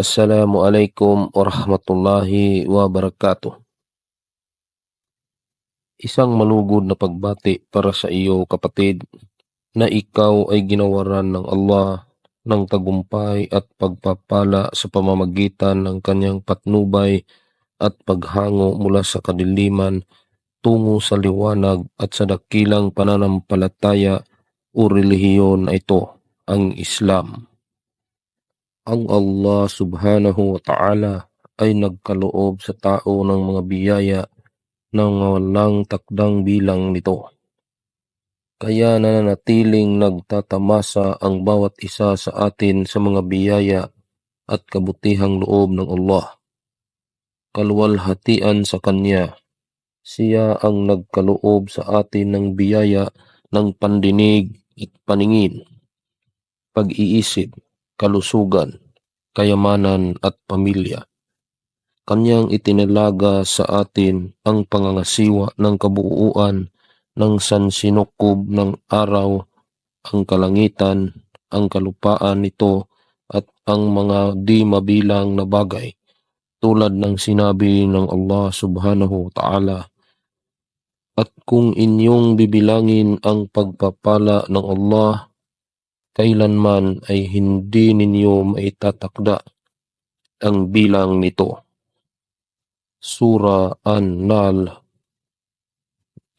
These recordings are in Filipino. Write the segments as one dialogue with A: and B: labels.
A: Assalamualaikum warahmatullahi wabarakatuh. Isang malugod na pagbati para sa iyo kapatid na ikaw ay ginawaran ng Allah ng tagumpay at pagpapala sa pamamagitan ng kanyang patnubay at paghango mula sa kadiliman tungo sa liwanag at sa dakilang pananampalataya o relihiyon na ito, ang Islam. Ang Allah subhanahu wa ta'ala ay nagkaloob sa tao ng mga biyaya ng walang takdang bilang nito. Kaya nananatiling nagtatamasa ang bawat isa sa atin sa mga biyaya at kabutihang loob ng Allah. Kalwalhatian sa Kanya, siya ang nagkaloob sa atin ng biyaya ng pandinig at paningin, pag-iisip, kalusugan, kayamanan at pamilya. Kanyang itinalaga sa atin ang pangangasiwa ng kabuuan ng sansinukob ng araw, ang kalangitan, ang kalupaan nito at ang mga di mabilang na bagay tulad ng sinabi ng Allah subhanahu wa ta'ala at kung inyong bibilangin ang pagpapala ng Allah kailanman ay hindi ninyo maitatakda ang bilang nito. Surah An-Nal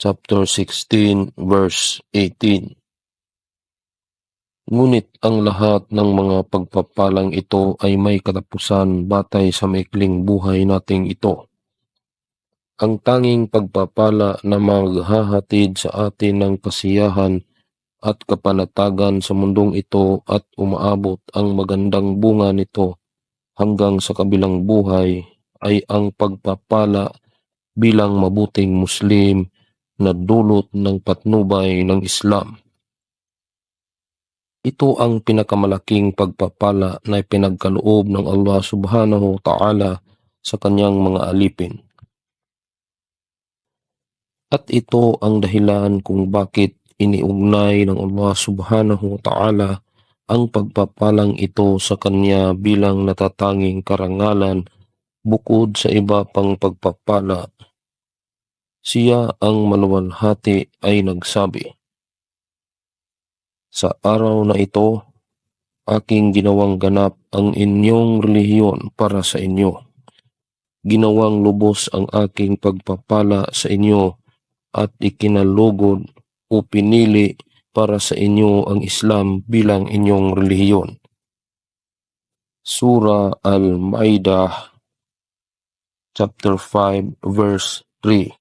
A: chapter 16 verse 18 Ngunit ang lahat ng mga pagpapalang ito ay may katapusan batay sa maikling buhay nating ito. Ang tanging pagpapala na maghahatid sa atin ng kasiyahan at kapanatagan sa mundong ito at umaabot ang magandang bunga nito hanggang sa kabilang buhay ay ang pagpapala bilang mabuting Muslim na dulot ng patnubay ng Islam. Ito ang pinakamalaking pagpapala na ipinagkaloob ng Allah subhanahu wa ta'ala sa kanyang mga alipin. At ito ang dahilan kung bakit iniugnay ng Allah subhanahu wa ta'ala ang pagpapalang ito sa kanya bilang natatanging karangalan bukod sa iba pang pagpapala. Siya ang maluwalhati ay nagsabi, Sa araw na ito, aking ginawang ganap ang inyong relihiyon para sa inyo. Ginawang lubos ang aking pagpapala sa inyo at ikinalugod o pinili para sa inyo ang Islam bilang inyong relihiyon. Surah Al-Maidah chapter 5 verse 3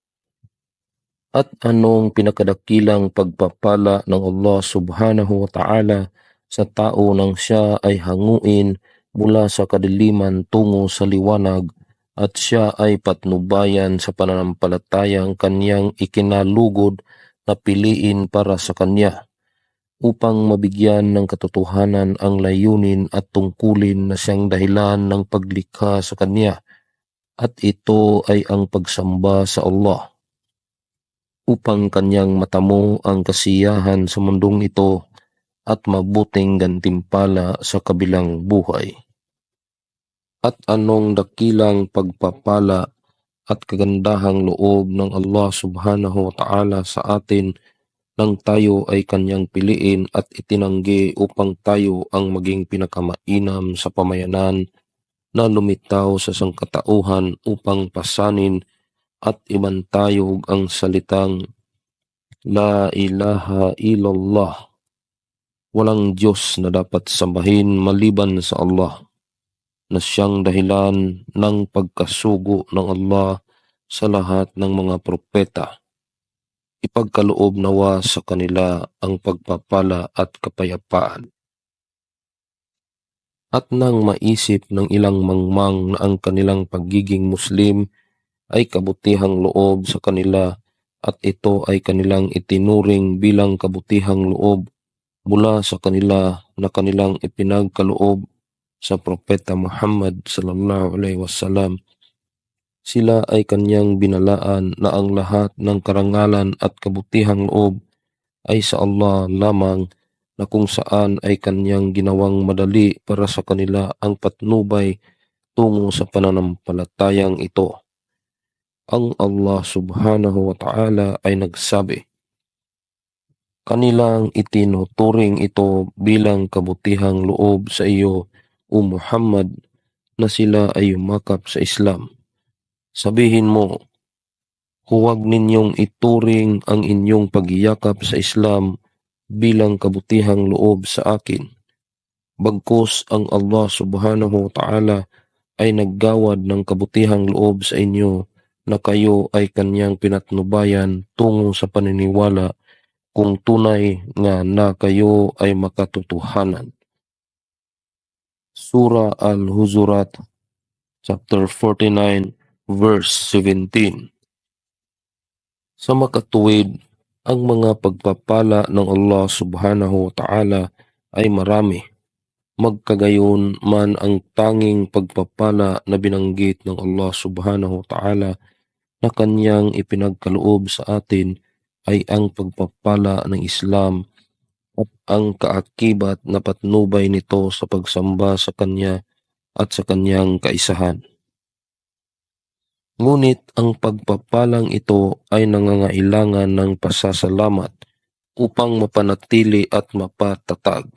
A: At anong pinakadakilang pagpapala ng Allah subhanahu wa ta'ala sa tao nang siya ay hanguin mula sa kadiliman tungo sa liwanag at siya ay patnubayan sa pananampalatayang kanyang ikinalugod na piliin para sa kanya upang mabigyan ng katotohanan ang layunin at tungkulin na siyang dahilan ng paglikha sa kanya at ito ay ang pagsamba sa Allah upang kanyang matamo ang kasiyahan sa mundong ito at mabuting gantimpala sa kabilang buhay. At anong dakilang pagpapala at kagandahang loob ng Allah subhanahu wa ta'ala sa atin nang tayo ay kanyang piliin at itinanggi upang tayo ang maging pinakamainam sa pamayanan na lumitaw sa sangkatauhan upang pasanin at ibantayog ang salitang La ilaha illallah. Walang Diyos na dapat sambahin maliban sa Allah na siyang dahilan ng pagkasugo ng Allah sa lahat ng mga propeta. Ipagkaloob nawa sa kanila ang pagpapala at kapayapaan at nang maisip ng ilang mangmang na ang kanilang pagiging Muslim ay kabutihang loob sa kanila at ito ay kanilang itinuring bilang kabutihang loob mula sa kanila na kanilang ipinagkaloob sa propeta Muhammad sallallahu alaihi wasallam sila ay kanyang binalaan na ang lahat ng karangalan at kabutihang loob ay sa Allah lamang na kung saan ay kanyang ginawang madali para sa kanila ang patnubay tungo sa pananampalatayang ito. Ang Allah subhanahu wa ta'ala ay nagsabi, Kanilang itinuturing ito bilang kabutihang loob sa iyo, O Muhammad, na sila ay yumakap sa Islam. Sabihin mo, huwag ninyong ituring ang inyong pagyakap sa Islam bilang kabutihang loob sa akin. Bagkus ang Allah subhanahu wa ta'ala ay naggawad ng kabutihang loob sa inyo na kayo ay kanyang pinatnubayan tungo sa paniniwala kung tunay nga na kayo ay makatotohanan. Surah Al-Huzurat chapter 49 verse 17 Sa makatuwid, ang mga pagpapala ng Allah subhanahu wa ta'ala ay marami. Magkagayon man ang tanging pagpapala na binanggit ng Allah subhanahu wa ta'ala na kanyang ipinagkaloob sa atin ay ang pagpapala ng Islam at ang kaakibat na patnubay nito sa pagsamba sa Kanya at sa Kanyang kaisahan. Ngunit ang pagpapalang ito ay nangangailangan ng pasasalamat upang mapanatili at mapatatag.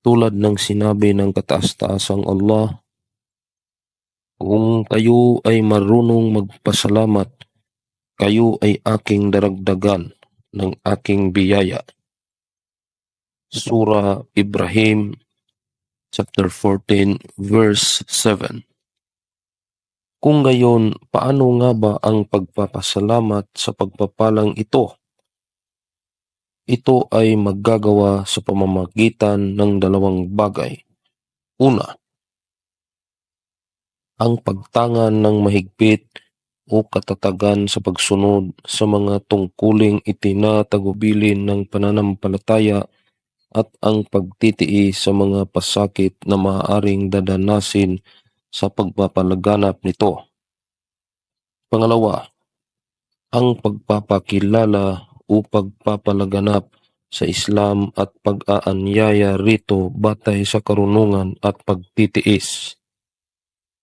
A: Tulad ng sinabi ng kataas-taasang Allah, Kung kayo ay marunong magpasalamat, kayo ay aking daragdagan ng aking biyaya. Surah Ibrahim chapter 14 verse 7 Kung gayon, paano nga ba ang pagpapasalamat sa pagpapalang ito? Ito ay maggagawa sa pamamagitan ng dalawang bagay. Una, ang pagtangan ng mahigpit o katatagan sa pagsunod sa mga tungkuling itinatagubilin ng pananampalataya at ang pagtitiis sa mga pasakit na maaaring dadanasin sa pagpapalaganap nito. Pangalawa, ang pagpapakilala o pagpapalaganap sa Islam at pag-aanyaya rito batay sa karunungan at pagtitiis.